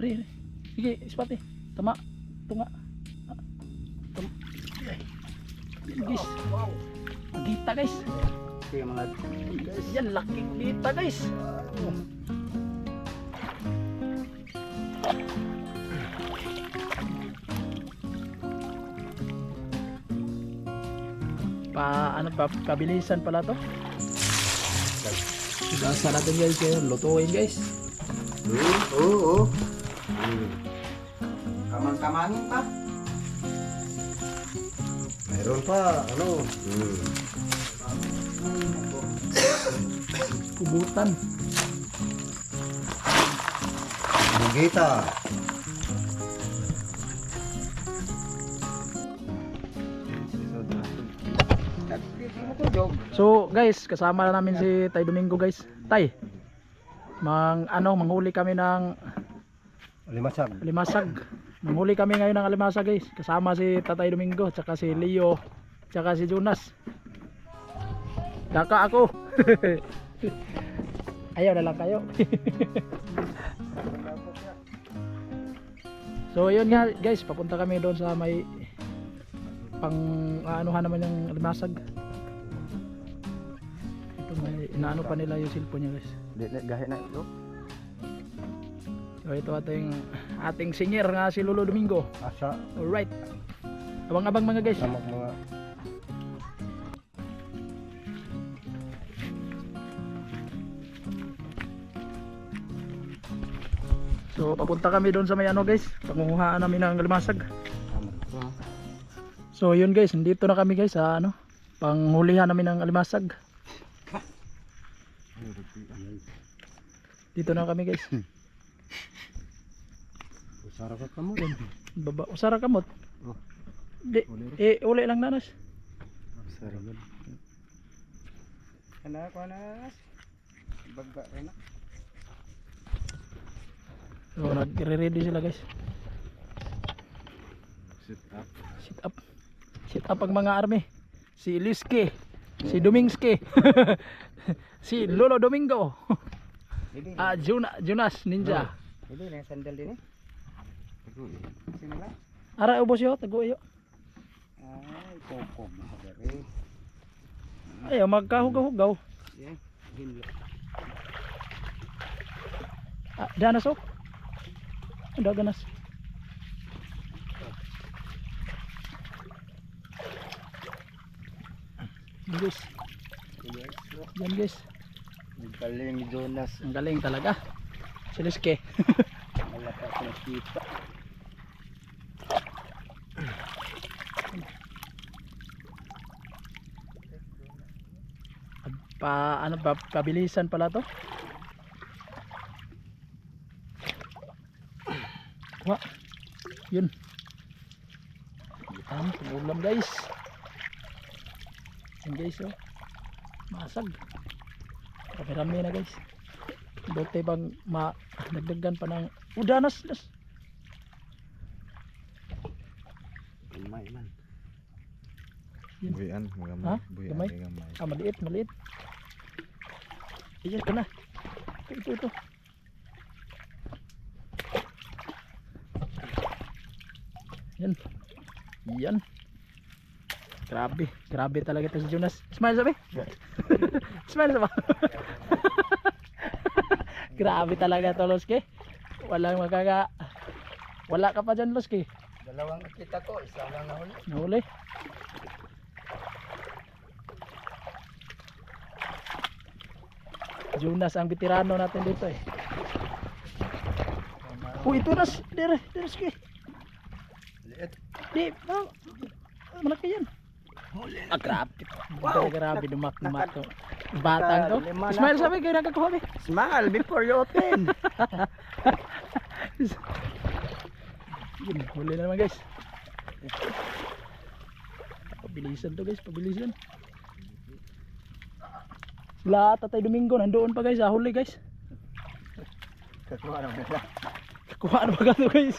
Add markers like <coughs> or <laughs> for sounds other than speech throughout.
Ri, ri. Sige, spot eh. Tama. Tunga. Ah, Tama. Guys. Magita guys. Ito yung mga Guys, yan laking kita guys. Pa ano pa kabilisan pala to. Gasa natin guys lutuin guys. Hmm, oo, oo. Hmm. Kamang-kamangin pa. Mayroon pa, ano? Hmm. Kubutan. Bugita. So guys, kasama na namin si Tay Domingo guys. Tay. Mang ano, manghuli kami ng Limasag. alimasag. Manghuli kami ngayon ng alimasag guys. Kasama si Tatay Domingo, tsaka si Leo, tsaka si Jonas. Daka ako. <laughs> Ayaw na lang kayo. <laughs> so yun nga guys, papunta kami doon sa may pang aanuhan naman yung alimasag. Ito may inaano pa nila yung cellphone niya guys. Gahe na ito. So ito ating ating singer nga si Lolo Domingo. Asa. Alright. Abang-abang mga guys. Sama mga So papunta kami doon sa may ano guys. Pangunguhaan namin ng limasag. So yun guys, nandito na kami guys sa ano, panghulihan namin ng alimasag. Dito na kami guys. <laughs> Usara ka kamo. <laughs> Baba, usara kamot. Oh. Di, Uli eh uli lang nanas. Usara ka. Kana ko na. Bagga rin na. So nagre-ready sila guys. Sit up. Sit up. Sit up ang mga army. Si Liske, si Domingske, <laughs> si Lolo Domingo, ah Juna, Jonas Ninja. Hindi na sandal din eh. Sino na? Ara ubos yo, tago yo. Ay, kokog na sagari. Ayaw magkahugaw-hugaw. Yeah. Hindi. Ah, danas oh. Ada ganas. Guys, yan guys. Ang galing Jonas. Ang galing talaga. Si Liske. Wala pa kita. Pa ano pa kabilisan pala to wa yun Yan, ulam guys yan guys oh masag rami na guys buti bang ma nagdagan pa ng udanas nas May man. Yun. Buyan, Ha? magamay. Buyan, Gamay? magamay. ah maliit maliit Ayan ka na. Ito ito. Ito yan. Yan. Grabe. Grabe talaga ito si Jonas. Smile sabi <laughs> smile sabi <laughs> grabe talaga to Loski walang magkaka wala ka pa dyan Loski Dalawang nakita ko, isa lang nahuli. nahuli Jonas ang veterano natin dito eh Oh, ito nas, dire, dire sige. Liit. Di, oh, malaki yan. Ah, grabe. Wow. Grabe, dumak dumak to. Batang to. Po. sabi, kayo nagkakuha be. Smile before you open. <laughs> Yun, huli na naman guys. Pabilisan to guys, pabilisan. Sila Tatay Domingo nandoon pa guys, sa huli guys. Kakuha naman nila. Kuha na ba guys?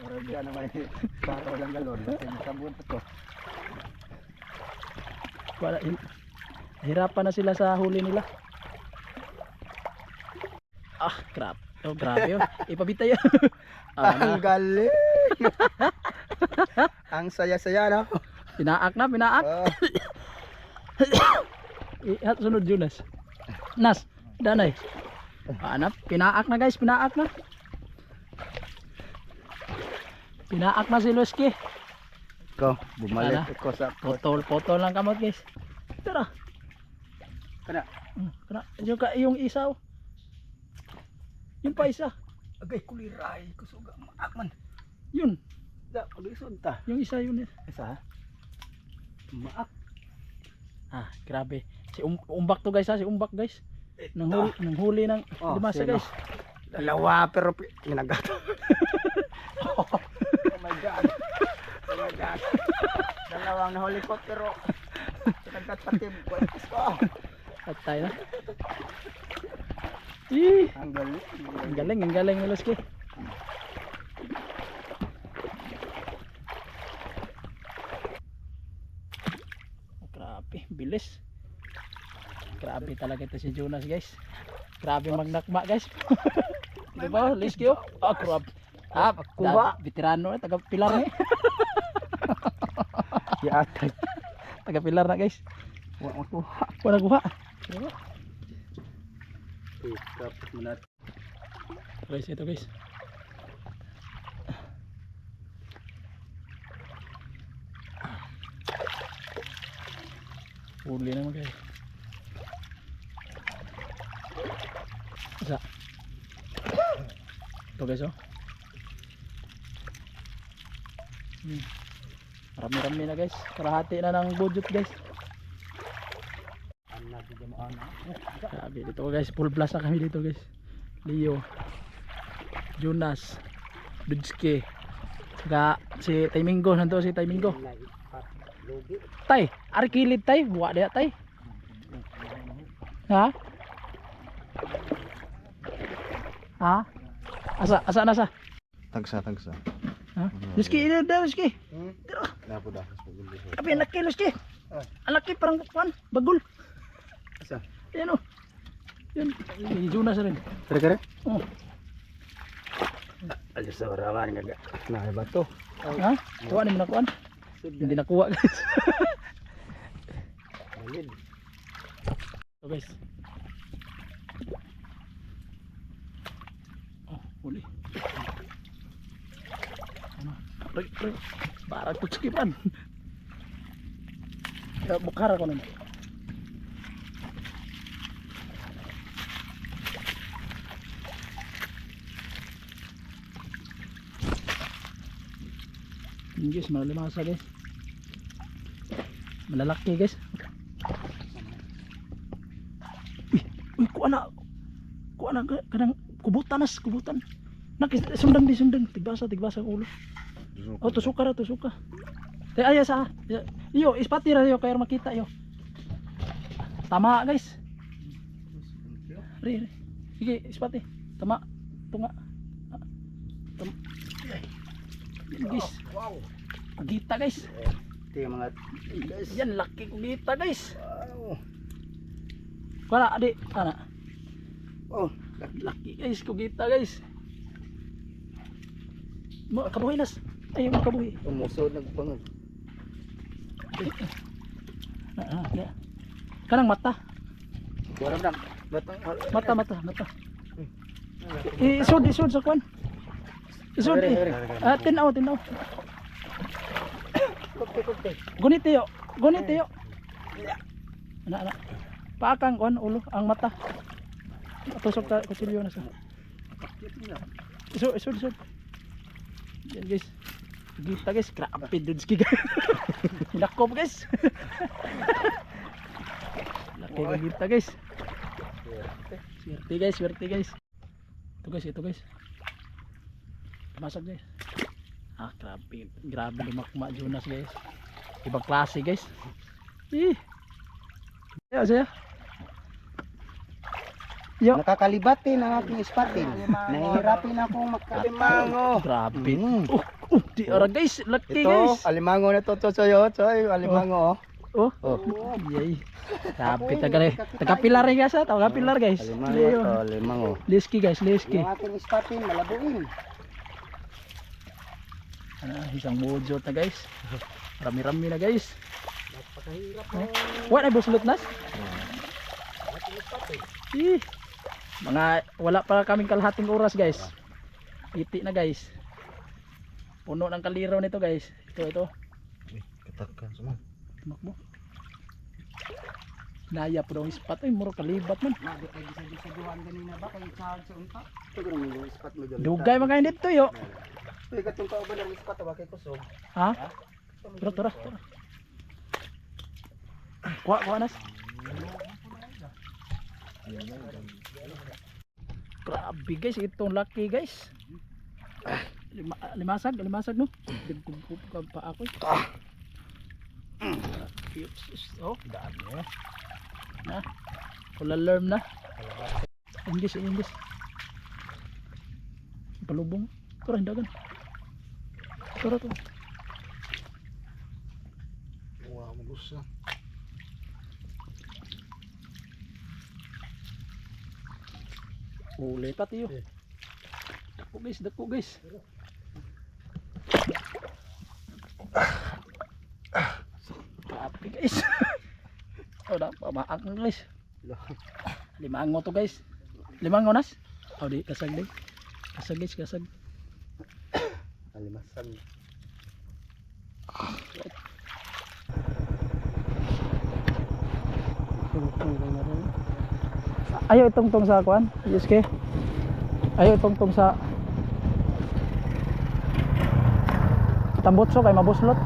Orang dia naman eh. Para lang galon. Pa to. Wala, hirapan na sila sa huli nila. Ah, crap. Oh, grabe oh. <laughs> Ipabitay yun. Ah, Ang na. galing. <laughs> Ang saya-saya no. Pinaak na, pinaak. Oh, <coughs> I- at sunod Jonas. Nas, danay. Hanap, pinaak na guys, pinaak na. Pinaak na si Luski. ko bumalik Ano? ko sa. Potol, potol lang kamot guys. Tara. Kana. Hmm, Kana, yung, ka- yung isa oh. Yung pa isa. Agay kuliray kusuga maak man. Yun, Da palisod ta. yung isa yun. eh. Isa. Maak. Ah, grabe. Si um, umbak to guys ha, si umbak guys. Nang huli, nang huli ng Oh, dimasa sino? guys. Dalawa pero ginagato. <laughs> oh my god. Oh my god. Dalawang nahuli ko pero nagkatpatib ko. <laughs> Oh, Patay na. Ih, ang galing. ang galing, ang galing ni Luski. Grabe, bilis. Grabe talaga ito si Jonas guys. Grabe magnakma guys. <laughs> Di ba, Luski oh? Ah, grabe. Ah, Kuha. da- veterano na, taga pilar na eh. Ya <laughs> atay. Taga pilar na guys. Wa mo to. Wala kuha. Tapos mo na. Guys, ito guys. Huli naman guys. Isa. Ito guys oh. Hmm. Rami-rami na guys. Karahati na ng budget guys. Sabi dito guys, full blast na kami dito guys. Leo, Jonas, Dudski, ga si Taymingo nanto si Taymingo. Lugi. Tay, ari kilid tay, buwa dia tay. Ha? Ha? Asa asa nasa? Tagsa, tagsa. Ha? Dudski ini dah Dudski. Hmm. Napo dah. Tapi anak laki Dudski. Anak laki parang kuan, bagul. Asa? Yan oh. Yun, si Jonas rin. Kare kare. Oh. Alis sa orawan nga. Na ba to? Ha? Kuha ni mo na kuan. Hindi nakuha guys. Balid. So guys. Huli. Ano? Ray, ray. Para tutskipan. Ya, bukara ko naman. Yun guys, malalimasa guys. Malalaki guys. Uy, kuha na. Kuha na ka- kanang kubutan nas, kubutan. Nak sundang di sundang, tigbasa tigbasa ulo. Oh, tusuka ra, tusuka. Te aya sa. ya- Iyo, ispati ra yo kaya makita yo. Tama guys. Ri, ri. Sige, ispati. Tama. Tunga. Ah, Tama. Guys. Wow. Kugita guys. Ito yung mga guys. Yan laki kugita guys. Wow. Na, adi. Ana. Oh, Laki guys, kugita guys. Mo kabuhi nas. Ay, mo kabuhi. umusod nagpangag. Ah, ah. Kanang mata. Wala na. Batang Mata, mata, mata. I- Isod, isod sa kwan. Isod eh. Ah, tinaw, tinaw. Gunit yo. Gunit yo. Ana, ana. Paakang kwan ulo, ang mata. Tusok ta kusilyo na sa. Isod, isod, isod. Yan guys. Gita guys, grabe dudes ki guys. <laughs> Hinakop guys. Laki ka gita guys. Swerte guys, swerte guys. Ito guys, ito guys. Masag guys. Ah, grabe. Grabe lumakma Jonas guys. Ibang klase guys. Eh. Saya, saya. Yo. Nakakalibati ng aking ispatin. Nahihirapin akong makalimango. Grabe. Mm. Oh, oh, di ara guys, laki Ito, guys. alimango na to, soyo, soy, alimango. oh. Oh. Oh. Yay. Sabi taga taga pilar eh guys, ah. taga pilar guys. Limang Leo. to, oh. Liski guys, liski. Yung ating spatin, malabuin. Ah, isang budyo ta guys. <laughs> Rami-rami na guys. Napakahirap Oh. What ay buslot nas? Ih. Mga wala pa kaming kalahating oras guys. Iti na guys. Puno ng kaliraw nito guys. Ito ito. Kataka sama. Makbo. Naya po daw yung spot. Ay, muro kalibat man. Mo. Dugay mga yo. Ba kay kusog? Ha? Tara, tara, tara. Kuha, kuha nas. Grabe guys, itong lucky guys. Ah, Lima, limasag, limasag no. Ka pa ako. eh. Yes, Oh, dami eh. Na. Full alarm na. English, English. Palubong. Tara, hindagan. Tara, tara. Wow, magusa. Uli pa tiyo. Dako guys, dako guys. Grabe guys. <laughs> oh, da pamaak ng guys. Limang to guys. Limang onas? Oh, di kasag di. Kasag guys, kasag. Alimasan. Ayaw itong tong sa kuan. Yes ke. Ayaw itong tong sa Tambotso kay mabuslot.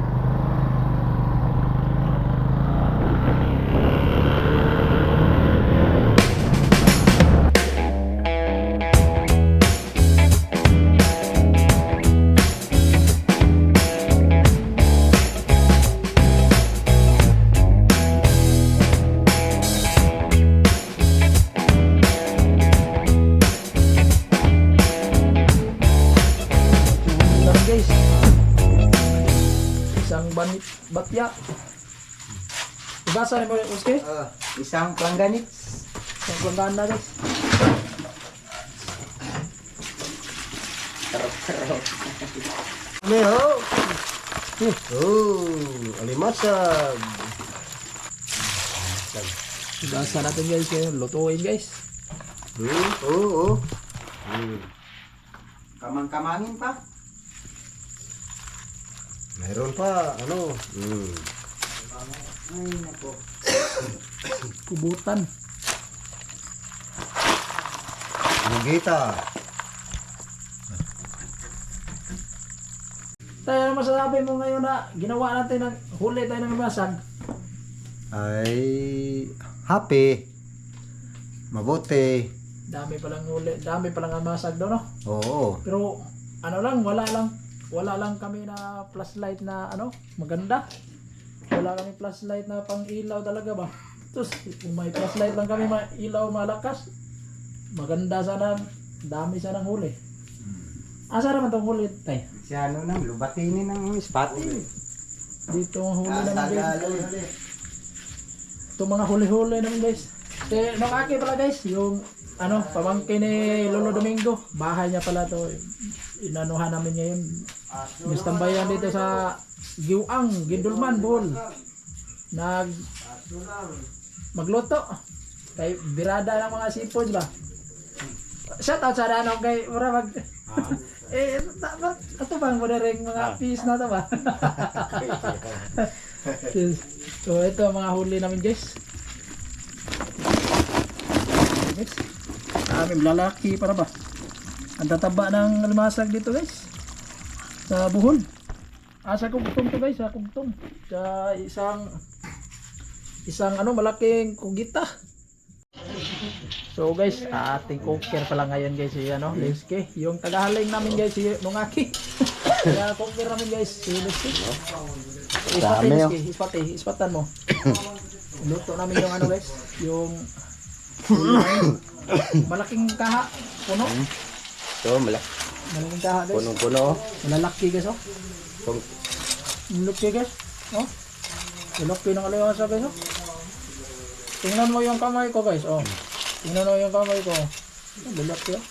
Ni mo yung uske? Ah, isang plangganit. Isang kundaan na guys. Kami ho. Oh, alimasag. Ibasa natin guys yung lutuin guys. Hmm, oo, oo. Hmm. Kamang-kamangin pa. Meron pa, ano? Hmm. Ay, nako. Kubutan. Lugita. Tayo ano masasabi mo ngayon na ginawa natin ng huli tayo ng masag. Ay, happy. Mabuti. Dami palang huli, dami palang masag daw no. Oo. Pero ano lang, wala lang wala lang kami na flashlight na ano, maganda. Wala kami flashlight na pang ilaw talaga ba. Tapos kung may flashlight lang kami ilaw malakas, maganda sana, dami sana ng huli. Asa naman tong huli tay? Si ano nang lubatinin ng spatin. Dito ang huli naman guys. Tagalog. Ito mga huli-huli naman guys. Eh, nung aki pala guys, yung ano, pamangkin ni Lolo Domingo. Bahay niya pala to. Inanuhan namin ngayon. Yung tambayan dito sa Giwang, Gindulman, Bohol. Nag magluto. Kay birada ng mga seafood ba? Shout out sa ano kay ura mag Eh, ta- ba- ato bang mo ring mga fish na to ba? <laughs> so, ito mga huli namin guys. Guys, aming lalaki para ba? Ang tataba ng limasag dito guys. Sa buhol. Ah, sa kugtong to guys, sa kugtong. Sa isang isang ano malaking kugita. So guys, ating cooker pala ngayon guys si ano, Leske. Yung tagahaling namin guys si Nungaki. <laughs> Kaya cooker namin guys si Leske. Ispati oh. Leske, ispati, ispatan mo. <coughs> Luto namin yung ano guys, yung <coughs> malaking kaha, puno. So, malak. Malaking kaha guys. Punong-puno. Malalaki guys oh. Kung Malaki guys. Oh. Ilok pinangalimasa guys. Oh. Tingnan mo yung kamay ko guys. Oh. Tingnan mo yung kamay ko. Bilak yun.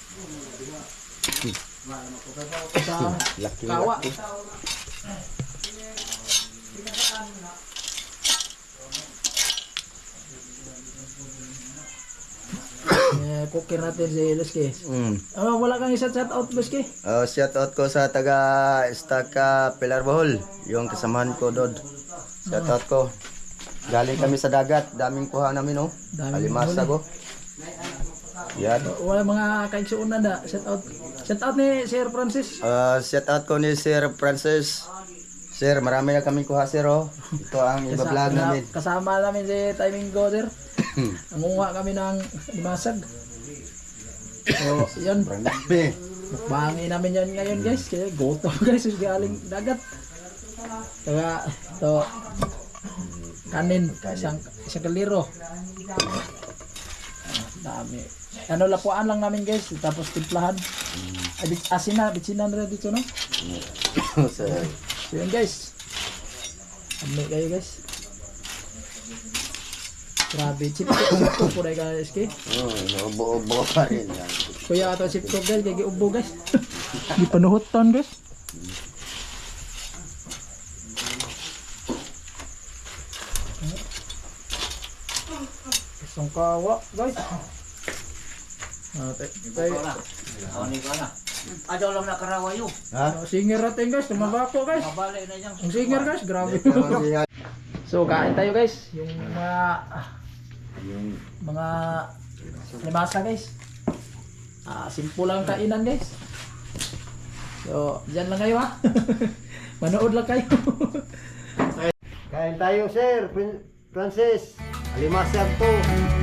<laughs> Sa Laki kawa. Eh, cooker natin si Leski. Mm. Ah, wala kang isa chat out, Leski. Uh, shout out ko sa taga Estaka Pilar Bohol, yung kasamahan ko doon. Shout out ko. Galing kami sa dagat, daming kuha namin oh. Alimasa ko. Yan. Wala mga kaigsuunan na. Shout out. Shout out ni Sir Francis. Uh, shout out ko ni Sir Francis. Sir, marami na kaming kuha sir oh. Ito ang iba vlog namin. Kasama namin si Timing Go, sir. <coughs> Nangunga kami ng limasag. So, yun. Marami. Mukbangin namin yan ngayon, guys. Kaya gutom, <laughs> guys. Sus galing dagat. Kaya, to kanin, isang, isang kaliro. Dami. Ano, lapuan lang namin, guys. Tapos timplahan. Bit- asin na, bitsinan na dito, no? <laughs> So yun guys. Amay kayo guys. Grabe, chip chip ko po na guys kay. Oh, ubo-ubo pa rin yan. Kuya ato chip ko guys, kay ubo guys. Di panuhutan guys. Isang kawa guys. Ate, tayo. Ajaw lang na karawayo. Ha? Singer natin guys, tumabako guys. Mabalik na dyan. Ang singer guys, grabe. <laughs> So kain tayo guys, yung mga Yung mga limasa guys. Ah, simple lang kainan guys. So, diyan lang kayo ha. <laughs> Manood lang kayo. <laughs> Kain tayo, sir. Francis. Alimasag to.